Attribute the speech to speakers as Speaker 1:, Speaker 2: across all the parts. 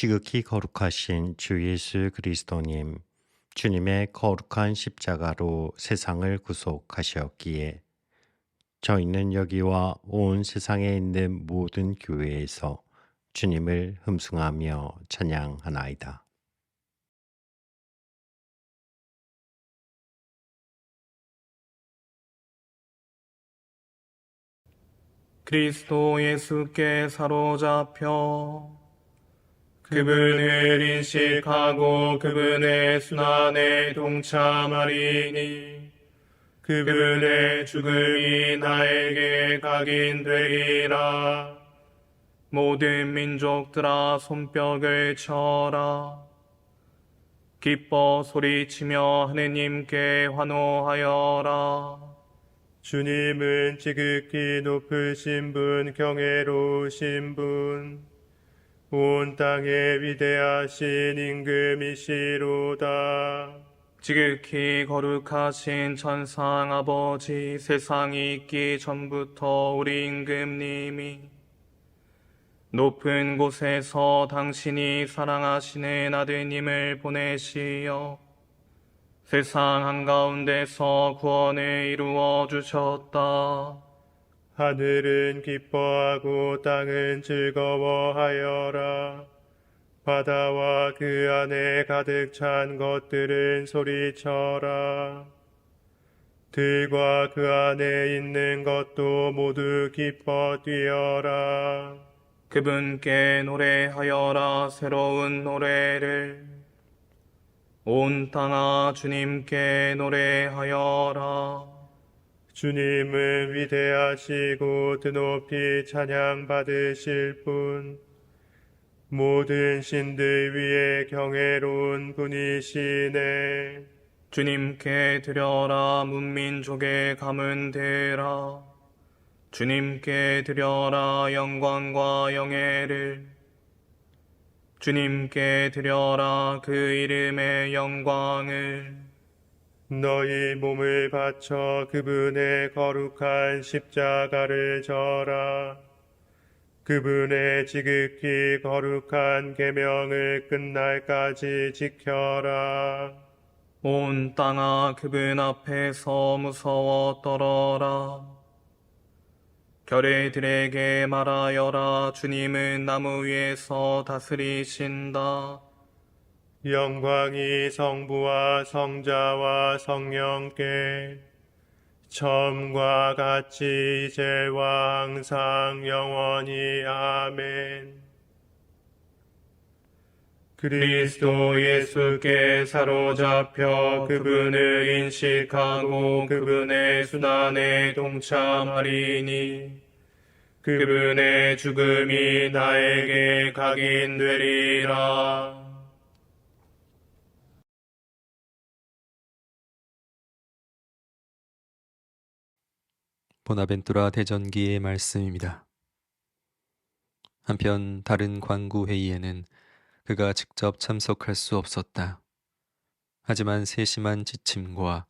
Speaker 1: 지극히 거룩하신 주 예수 그리스도님, 주님의 거룩한 십자가로 세상을 구속하셨기에 저희는 여기와 온 세상에 있는 모든 교회에서 주님을 흠숭하며 찬양하나이다.
Speaker 2: 그리스도 예수께 사로잡혀 그분을 인식하고 그분의 순환에 동참하리니 그분의 죽음이 나에게 각인되리라. 모든 민족들아 손뼉을 쳐라. 기뻐 소리치며 하느님께 환호하여라.
Speaker 3: 주님은 지극히 높으신 분, 경애로우신 분, 온 땅에 위대하신 임금이시로다.
Speaker 2: 지극히 거룩하신 천상 아버지 세상이 있기 전부터 우리 임금님이 높은 곳에서 당신이 사랑하시는 아드님을 보내시어 세상 한가운데서 구원을 이루어 주셨다.
Speaker 3: 하늘은 기뻐하고 땅은 즐거워하여라. 바다와 그 안에 가득 찬 것들은 소리쳐라. 들과 그 안에 있는 것도 모두 기뻐 뛰어라.
Speaker 2: 그분께 노래하여라 새로운 노래를 온 땅아 주님께 노래하여라
Speaker 3: 주님은 위대하시고 드높이 찬양 받으실 분, 모든 신들 위에 경애로운 분이시네.
Speaker 2: 주님께 드려라 문민족의 감은 대라. 주님께 드려라 영광과 영예를. 주님께 드려라 그 이름의 영광을
Speaker 3: 너희 몸을 바쳐 그분의 거룩한 십자가를 져라. 그분의 지극히 거룩한 계명을 끝날까지 지켜라.
Speaker 2: 온 땅아 그분 앞에서 무서워 떨어라 결의들에게 말하여라 주님은 나무 위에서 다스리신다
Speaker 3: 영광이 성부와 성자와 성령께 처음과 같이 이제와 항상 영원히 아멘. 그리스도 예수께 사로잡혀 그분을 인식하고 그분의 순환에 동참하리니 그분의 죽음이 나에게 각인되리라.
Speaker 4: 보나벤투라 대전기의 말씀입니다. 한편 다른 광구 회의에는 그가 직접 참석할 수 없었다. 하지만 세심한 지침과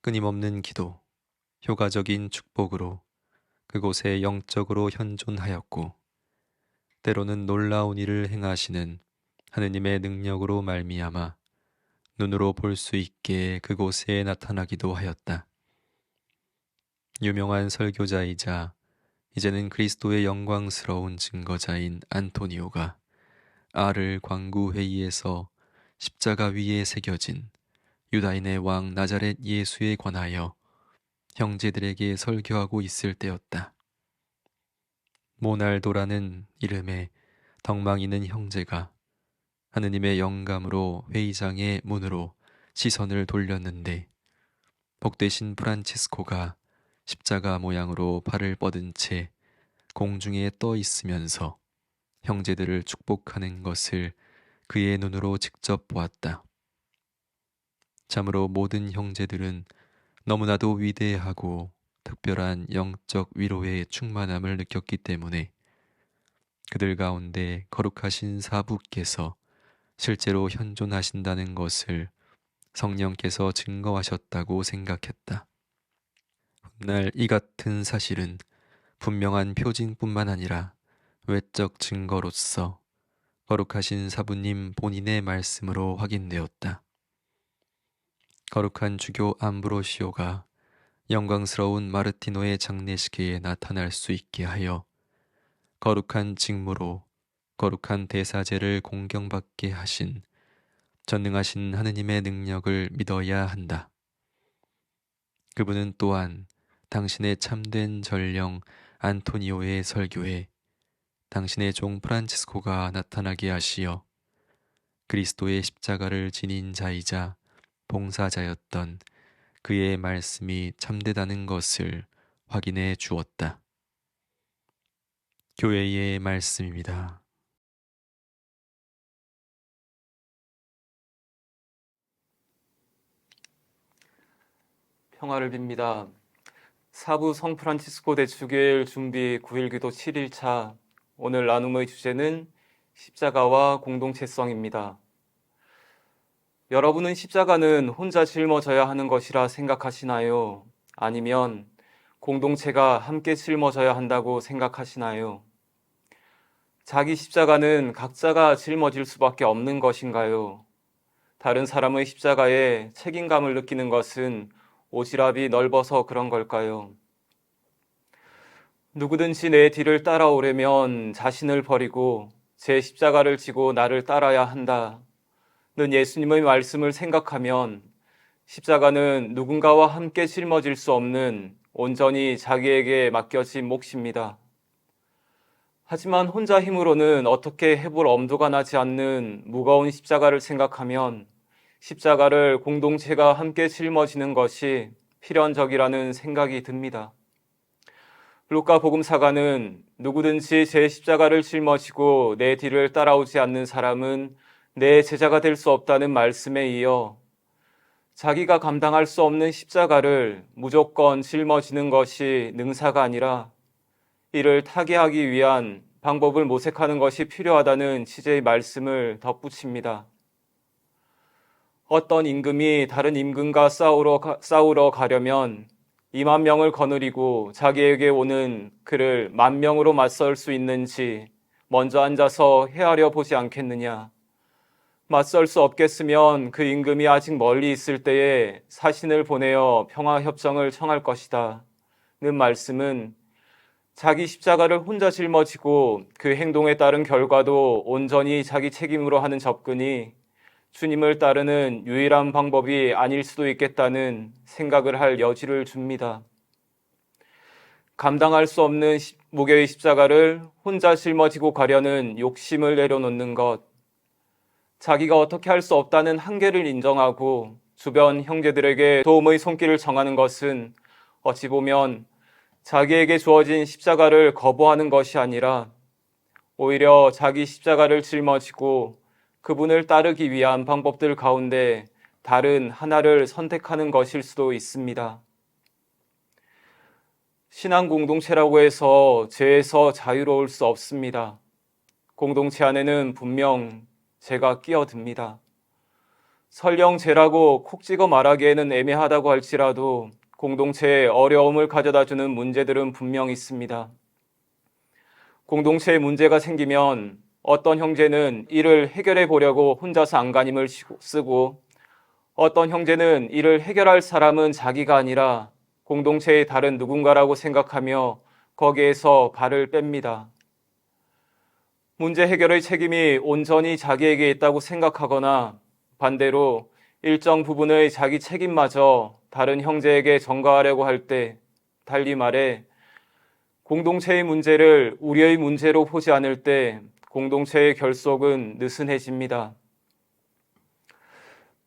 Speaker 4: 끊임없는 기도, 효과적인 축복으로 그곳에 영적으로 현존하였고, 때로는 놀라운 일을 행하시는 하느님의 능력으로 말미암아 눈으로 볼 수 있게 그곳에 나타나기도 하였다. 유명한 설교자이자 이제는 그리스도의 영광스러운 증거자인 안토니오가 알을 광구 회의에서 십자가 위에 새겨진 유다인의 왕 나자렛 예수에 관하여 형제들에게 설교하고 있을 때였다. 모날도라는 이름의 덕망 있는 형제가 하느님의 영감으로 회의장의 문으로 시선을 돌렸는데 복되신 프란치스코가 십자가 모양으로 발을 뻗은 채 공중에 떠 있으면서 형제들을 축복하는 것을 그의 눈으로 직접 보았다. 참으로 모든 형제들은 너무나도 위대하고 특별한 영적 위로의 충만함을 느꼈기 때문에 그들 가운데 거룩하신 사부께서 실제로 현존하신다는 것을 성령께서 증거하셨다고 생각했다. 훗날 이 같은 사실은 분명한 표징뿐만 아니라 외적 증거로서 거룩하신 사부님 본인의 말씀으로 확인되었다. 거룩한 주교 암브로시오가 영광스러운 마르티노의 장례식에 나타날 수 있게 하여 거룩한 직무로 거룩한 대사제를 공경받게 하신 전능하신 하느님의 능력을 믿어야 한다. 그분은 또한 당신의 참된 전령 안토니오의 설교에 당신의 종 프란치스코가 나타나게 하시어 그리스도의 십자가를 지닌 자이자 봉사자였던 그의 말씀이 참되다는 것을 확인해 주었다. 교회의 말씀입니다.
Speaker 5: 평화를 빕니다. 사부 성 프란치스코 대축일 준비 9일 기도 7일차 오늘 나눔의 주제는 십자가와 공동체성입니다. 여러분은 십자가는 혼자 짊어져야 하는 것이라 생각하시나요? 아니면 공동체가 함께 짊어져야 한다고 생각하시나요? 자기 십자가는 각자가 짊어질 수밖에 없는 것인가요? 다른 사람의 십자가에 책임감을 느끼는 것은 오지랖이 넓어서 그런 걸까요? 누구든지 내 뒤를 따라오려면 자신을 버리고 제 십자가를 지고 나를 따라야 한다. 는 예수님의 말씀을 생각하면 십자가는 누군가와 함께 짊어질 수 없는 온전히 자기에게 맡겨진 몫입니다. 하지만 혼자 힘으로는 어떻게 해볼 엄두가 나지 않는 무거운 십자가를 생각하면 십자가를 공동체가 함께 짊어지는 것이 필연적이라는 생각이 듭니다. 루카 복음사가는 누구든지 제 십자가를 짊어지고 내 뒤를 따라오지 않는 사람은 내 제자가 될 수 없다는 말씀에 이어 자기가 감당할 수 없는 십자가를 무조건 짊어지는 것이 능사가 아니라 이를 타개하기 위한 방법을 모색하는 것이 필요하다는 취재의 말씀을 덧붙입니다. 어떤 임금이 다른 임금과 싸우러, 가, 싸우러 가려면 2만 명을 거느리고 자기에게 오는 그를 만 명으로 맞설 수 있는지 먼저 앉아서 헤아려 보지 않겠느냐. 맞설 수 없겠으면 그 임금이 아직 멀리 있을 때에 사신을 보내어 평화협정을 청할 것이다. 는 말씀은 자기 십자가를 혼자 짊어지고 그 행동에 따른 결과도 온전히 자기 책임으로 하는 접근이 주님을 따르는 유일한 방법이 아닐 수도 있겠다는 생각을 할 여지를 줍니다. 감당할 수 없는 무게의 십자가를 혼자 짊어지고 가려는 욕심을 내려놓는 것, 자기가 어떻게 할 수 없다는 한계를 인정하고 주변 형제들에게 도움의 손길을 정하는 것은 어찌 보면 자기에게 주어진 십자가를 거부하는 것이 아니라 오히려 자기 십자가를 짊어지고 그분을 따르기 위한 방법들 가운데 다른 하나를 선택하는 것일 수도 있습니다. 신앙 공동체라고 해서 죄에서 자유로울 수 없습니다. 공동체 안에는 분명 죄가 끼어듭니다. 설령 죄라고 콕 찍어 말하기에는 애매하다고 할지라도 공동체에 어려움을 가져다 주는 문제들은 분명 있습니다. 공동체에 문제가 생기면 어떤 형제는 이를 해결해 보려고 혼자서 안간힘을 쓰고 어떤 형제는 이를 해결할 사람은 자기가 아니라 공동체의 다른 누군가라고 생각하며 거기에서 발을 뺍니다. 문제 해결의 책임이 온전히 자기에게 있다고 생각하거나 반대로 일정 부분의 자기 책임마저 다른 형제에게 전가하려고 할 때, 달리 말해, 공동체의 문제를 우리의 문제로 보지 않을 때 공동체의 결속은 느슨해집니다.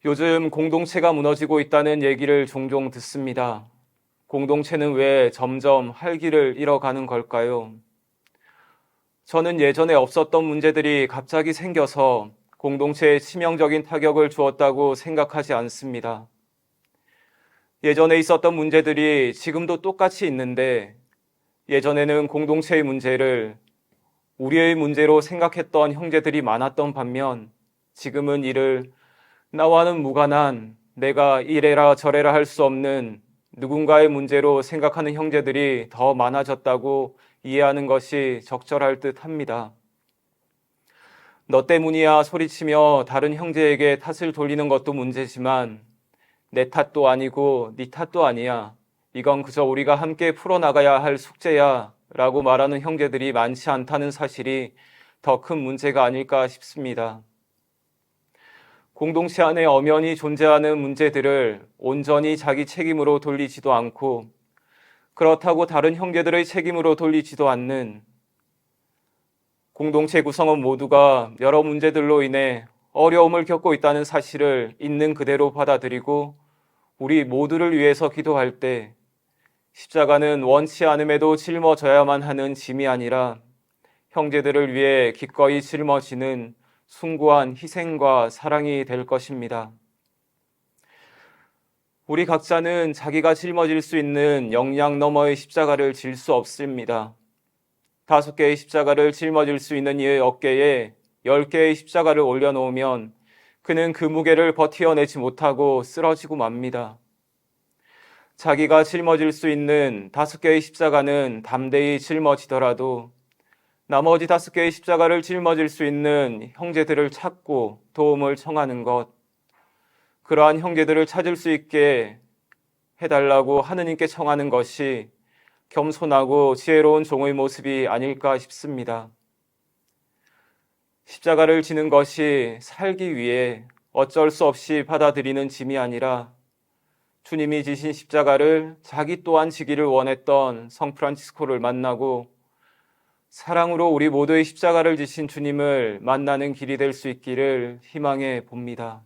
Speaker 5: 요즘 공동체가 무너지고 있다는 얘기를 종종 듣습니다. 공동체는 왜 점점 활기를 잃어가는 걸까요? 저는 예전에 없었던 문제들이 갑자기 생겨서 공동체에 치명적인 타격을 주었다고 생각하지 않습니다. 예전에 있었던 문제들이 지금도 똑같이 있는데 예전에는 공동체의 문제를 우리의 문제로 생각했던 형제들이 많았던 반면 지금은 이를 나와는 무관한 내가 이래라 저래라 할 수 없는 누군가의 문제로 생각하는 형제들이 더 많아졌다고 이해하는 것이 적절할 듯 합니다. 너 때문이야 소리치며 다른 형제에게 탓을 돌리는 것도 문제지만 내 탓도 아니고 네 탓도 아니야. 이건 그저 우리가 함께 풀어나가야 할 숙제야 라고 말하는 형제들이 많지 않다는 사실이 더 큰 문제가 아닐까 싶습니다. 공동체 안에 엄연히 존재하는 문제들을 온전히 자기 책임으로 돌리지도 않고 그렇다고 다른 형제들의 책임으로 돌리지도 않는 공동체 구성원 모두가 여러 문제들로 인해 어려움을 겪고 있다는 사실을 있는 그대로 받아들이고 우리 모두를 위해서 기도할 때 십자가는 원치 않음에도 짊어져야만 하는 짐이 아니라 형제들을 위해 기꺼이 짊어지는 숭고한 희생과 사랑이 될 것입니다. 우리 각자는 자기가 짊어질 수 있는 역량 너머의 십자가를 질 수 없습니다. 다섯 개의 십자가를 짊어질 수 있는 이의 어깨에 열 개의 십자가를 올려놓으면 그는 그 무게를 버티어내지 못하고 쓰러지고 맙니다. 자기가 짊어질 수 있는 다섯 개의 십자가는 담대히 짊어지더라도 나머지 다섯 개의 십자가를 짊어질 수 있는 형제들을 찾고 도움을 청하는 것, 그러한 형제들을 찾을 수 있게 해달라고 하느님께 청하는 것이 겸손하고 지혜로운 종의 모습이 아닐까 싶습니다. 십자가를 지는 것이 살기 위해 어쩔 수 없이 받아들이는 짐이 아니라 주님이 지신 십자가를 자기 또한 지기를 원했던 성 프란치스코를 만나고 사랑으로 우리 모두의 십자가를 지신 주님을 만나는 길이 될 수 있기를 희망해 봅니다.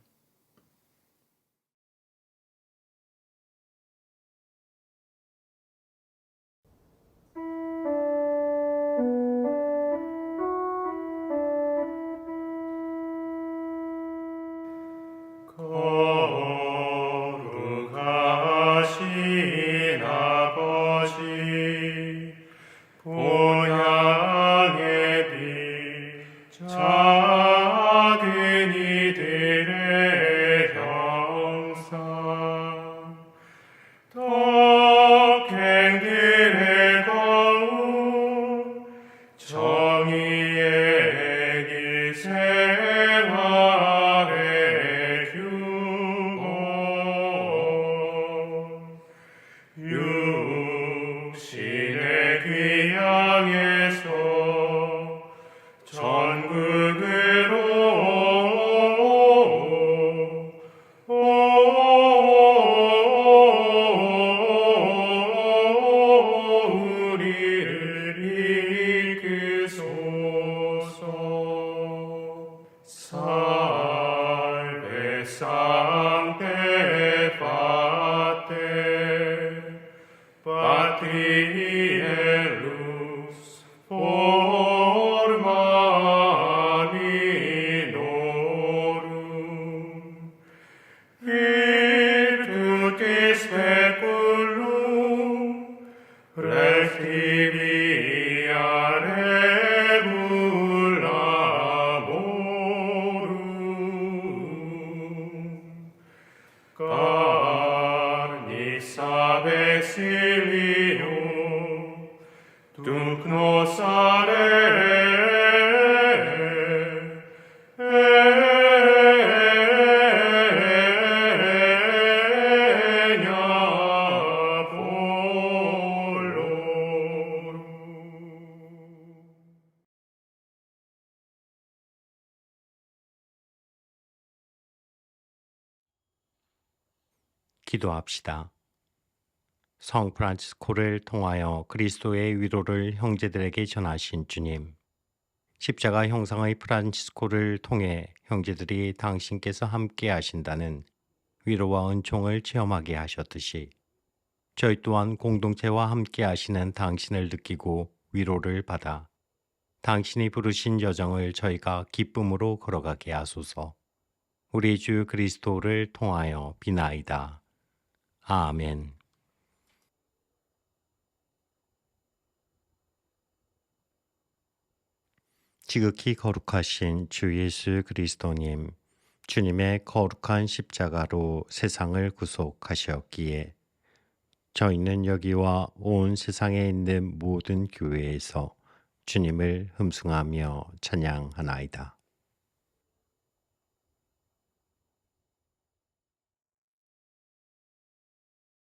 Speaker 3: Tunc nos regna polorum.
Speaker 1: 기도합시다. 성 프란치스코를 통하여 그리스도의 위로를 형제들에게 전하신 주님. 십자가 형상의 프란치스코를 통해 형제들이 당신께서 함께 하신다는 위로와 은총을 체험하게 하셨듯이 저희 또한 공동체와 함께 하시는 당신을 느끼고 위로를 받아 당신이 부르신 여정을 저희가 기쁨으로 걸어가게 하소서. 우리 주 그리스도를 통하여 비나이다. 아멘. 지극히 거룩하신 주 예수 그리스도님, 주님의 거룩한 십자가로 세상을 구속하셨기에 저희는 여기와 온 세상에 있는 모든 교회에서 주님을 흠숭하며 찬양하나이다.